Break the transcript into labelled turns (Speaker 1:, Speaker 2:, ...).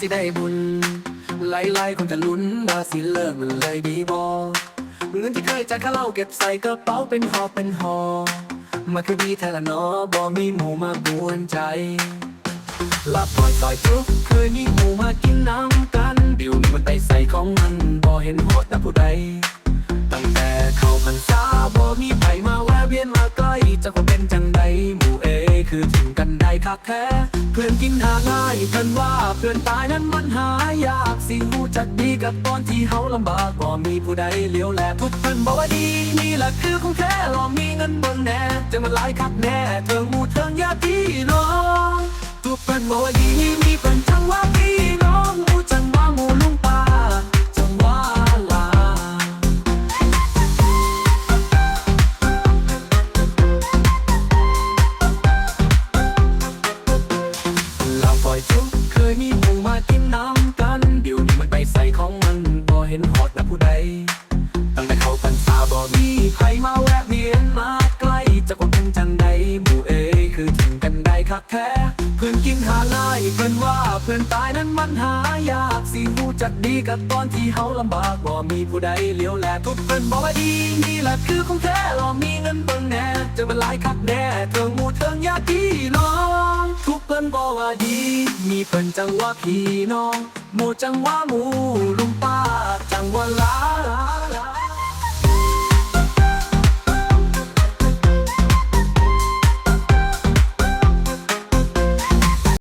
Speaker 1: สิได้บุญหลายๆคนจะลุ้นว่าสิเลิกมันเลยดีบอเงินที่เคยจ่ายค่าเล้าเก็บใส่กระเป๋าเป็นหอเป็นหอมันคือดีแท้ละนอบ่มีหมูมาบวนใจหลาบปล่อยซอยจุกเคยมีหมูมากินน้ำกันเดี๋ยวนี้มันไปใส่ของมันบ่เห็นโหดแต่ผู้ใดตั้งแต่เข้าพรรษาบ่มีไผมาแวะเวียนมาใกล้จะคงเป็นจังใดหมูเอคือถึงกันได้คักแท้เพื่อนกินหางายเพื่อนว่าเพื่อนตายนั้นมันหายากสิหูจักดีกับตอนที่เฮาลำบากบ่มีผู้ใดเลี้ยวแลทุกเพื่อนบอกว่าดีนี่แหละคือของแท้ลองมีเงินเบนแน่จะมาหลายคักแน่เทิงหมู่เทิงญาติพี่น้องทุกเพื่อนบอกว่าดีมีเพื่อนทั้งว่าพี่ เราปล่อยจุกเคยมีหมู่มากินน้ำกันเดี๋ยวนี้มันไปใส่ของมันบ่เห็นฮอดนะผู้ใด ตั้งแต่เขาพันษาบ่มีใครมาแวะเวียนมาใกล้จะคงเป็นจังใดหมู่เอยคือถึงกันได้คักแท้เพื่อนกินหาง่เพื่อนว่าเพื่อนตายนั้นมันหายากสิหูจักดีกับตอนที่เฮาลำบากบ่มีผู้ใดเลี้ยวแลทุกเพื่อนบอกว่าดีนี่แหละคือของแท้ลองมีเงินเบิ่งแน่จะเป็นหลายคักแน่เทิ ดี มีเพิ่นจังว่าพี่น้อง หมู่จังว่าหมู่ลุง